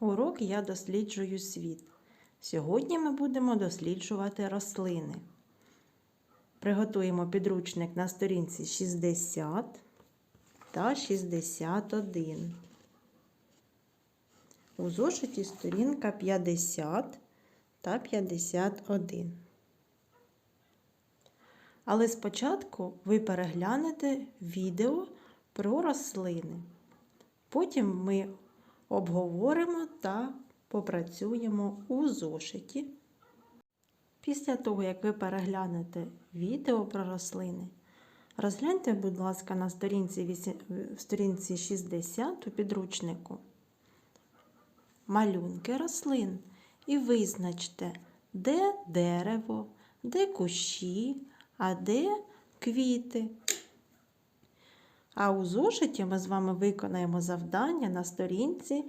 Урок Я досліджую світ. Сьогодні ми будемо досліджувати рослини. Приготуємо підручник на сторінці 60 та 61. У зошиті сторінка 50 та 51. Але спочатку ви переглянете відео про рослини. Потім ми обговоримо та попрацюємо у зошиті. Після того, як ви переглянете відео про рослини, розгляньте, будь ласка, на сторінці, вісі- сторінці 60 у підручнику малюнки рослин і визначте, де дерево, де кущі, а де квіти. А у зошиті ми з вами виконаємо завдання на сторінці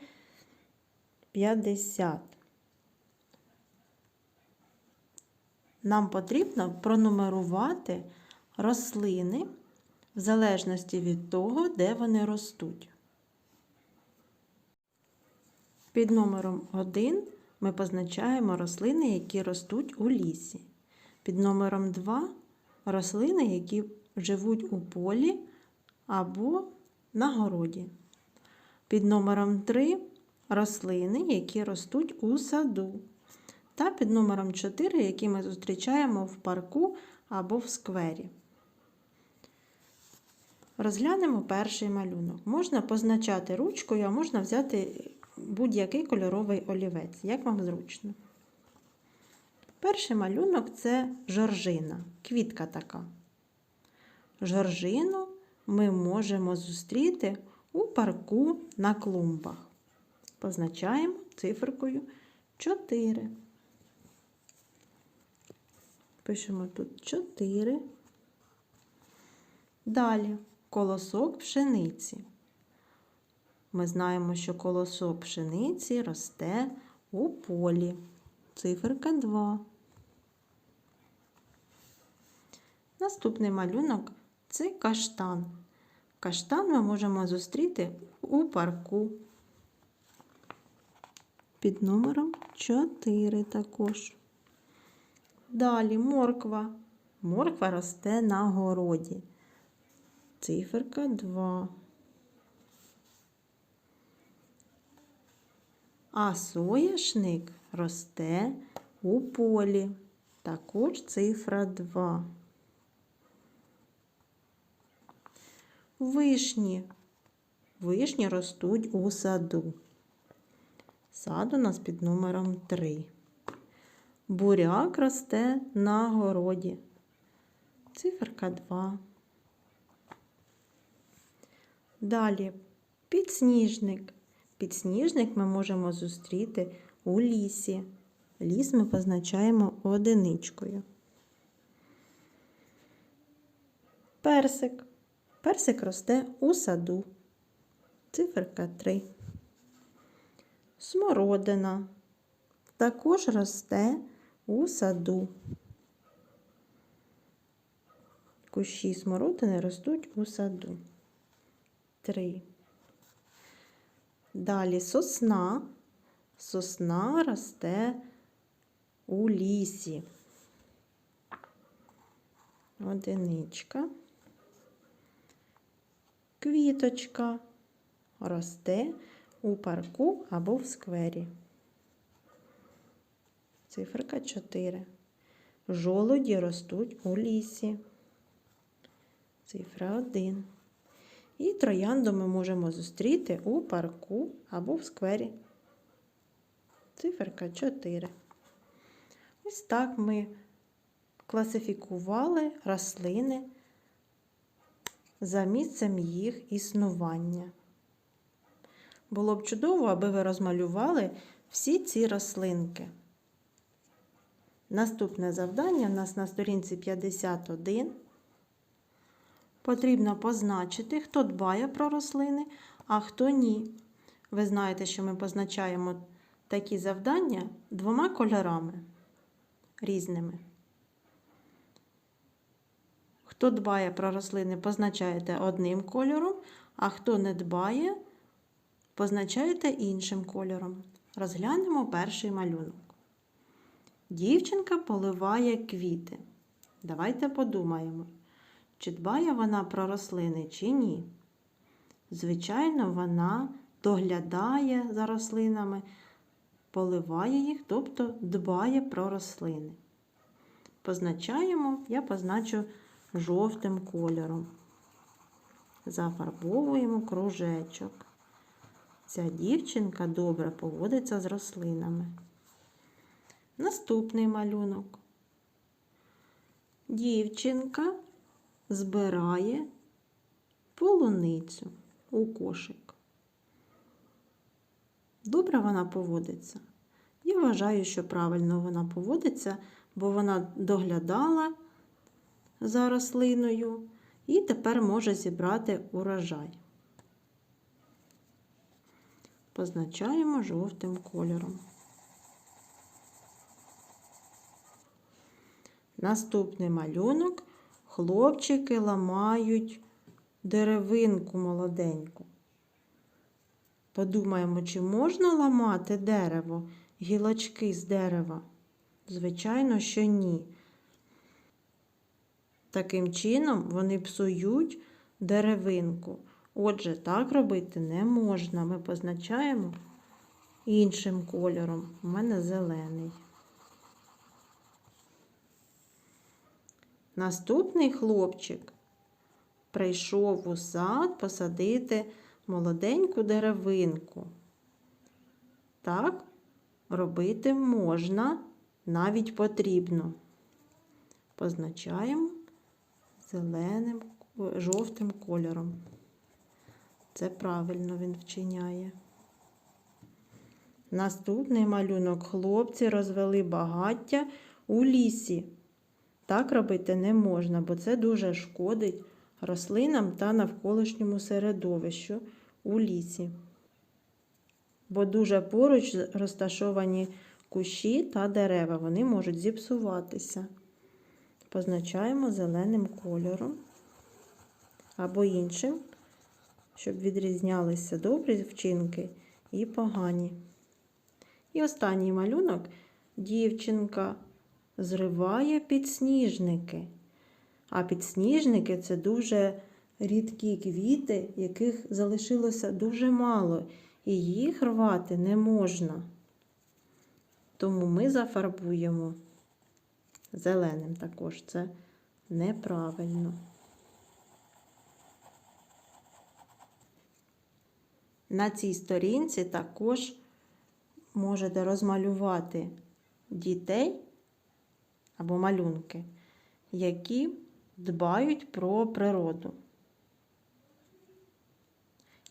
50. Нам потрібно пронумерувати рослини в залежності від того, де вони ростуть. Під номером 1 ми позначаємо рослини, які ростуть у лісі. Під номером 2 рослини, які живуть у полі або на городі. Під номером 3 рослини, які ростуть у саду. Та під номером 4, які ми зустрічаємо в парку або в сквері. Розглянемо перший малюнок. Можна позначати ручкою, а можна взяти будь-який кольоровий олівець, як вам зручно. Перший малюнок це жоржина, квітка така. Жоржину ми можемо зустріти у парку на клумбах. Позначаємо циферкою 4. Пишемо тут 4. Далі колосок пшениці. Ми знаємо, що колосок пшениці росте у полі. Циферка 2. Наступний малюнок це каштан. Каштан ми можемо зустріти у парку. Під номером 4 також. Далі морква. Морква росте на городі. Циферка 2. А соняшник росте у полі. Також цифра 2. Вишні. Вишні ростуть у саду. Сад у нас під номером 3. Буряк росте на городі. Циферка 2. Далі підсніжник. Підсніжник ми можемо зустріти у лісі. Ліс ми позначаємо одиничкою. Персик. Персик росте у саду. Циферка 3. Смородина. Також росте у саду. Кущі смородини ростуть у саду. 3. Далі сосна. Сосна росте у лісі. Одиничка. Квіточка росте у парку або в сквері. Циферка 4. Жолуді ростуть у лісі. Цифра 1. І троянду ми можемо зустріти у парку або в сквері. Циферка 4. Ось так ми класифікували рослини за місцем їх існування. Було б чудово, аби ви розмалювали всі ці рослинки. Наступне завдання у нас на сторінці 51. Потрібно позначити, хто дбає про рослини, а хто ні. Ви знаєте, що ми позначаємо такі завдання двома кольорами різними. Хто дбає про рослини, позначаєте одним кольором, а хто не дбає, позначаєте іншим кольором. Розглянемо перший малюнок. Дівчинка поливає квіти. Давайте подумаємо, чи дбає вона про рослини, чи ні. Звичайно, вона доглядає за рослинами, поливає їх, тобто дбає про рослини. Позначаємо, я позначу жовтим кольором. Зафарбовуємо кружечок. Ця дівчинка добре поводиться з рослинами. Наступний малюнок. Дівчинка збирає полуницю у кошик. Добре вона поводиться. Я вважаю, що правильно вона поводиться, бо вона доглядала за рослиною і тепер може зібрати урожай. Позначаємо жовтим кольором. Наступний малюнок. Хлопчики ламають деревинку молоденьку. Подумаємо, чи можна ламати дерево, гілочки з дерева? Звичайно, що ні. Таким чином вони псують деревинку. Отже, так робити не можна. Ми позначаємо іншим кольором. У мене зелений. Наступний хлопчик прийшов у сад посадити молоденьку деревинку. Так робити можна, навіть потрібно. Позначаємо зеленим, жовтим кольором. Це правильно він вчиняє. Наступний малюнок хлопці розвели багаття у лісі. Так робити не можна, бо це дуже шкодить рослинам та навколишньому середовищу у лісі. Бо дуже поруч розташовані кущі та дерева, вони можуть зіпсуватися. Позначаємо зеленим кольором або іншим, щоб відрізнялися добрі вчинки і погані. І останній малюнок дівчинка зриває підсніжники. А підсніжники це дуже рідкі квіти, яких залишилося дуже мало, і їх рвати не можна. Тому ми зафарбуємо зеленим також це неправильно. На цій сторінці також можете розмалювати дітей або малюнки, які дбають про природу.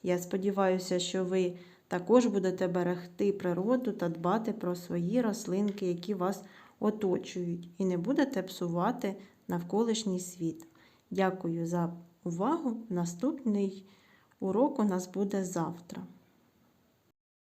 Я сподіваюся, що ви також будете берегти природу та дбати про свої рослинки, які вас оточують, і не будете псувати навколишній світ. Дякую за увагу. Наступний урок у нас буде завтра.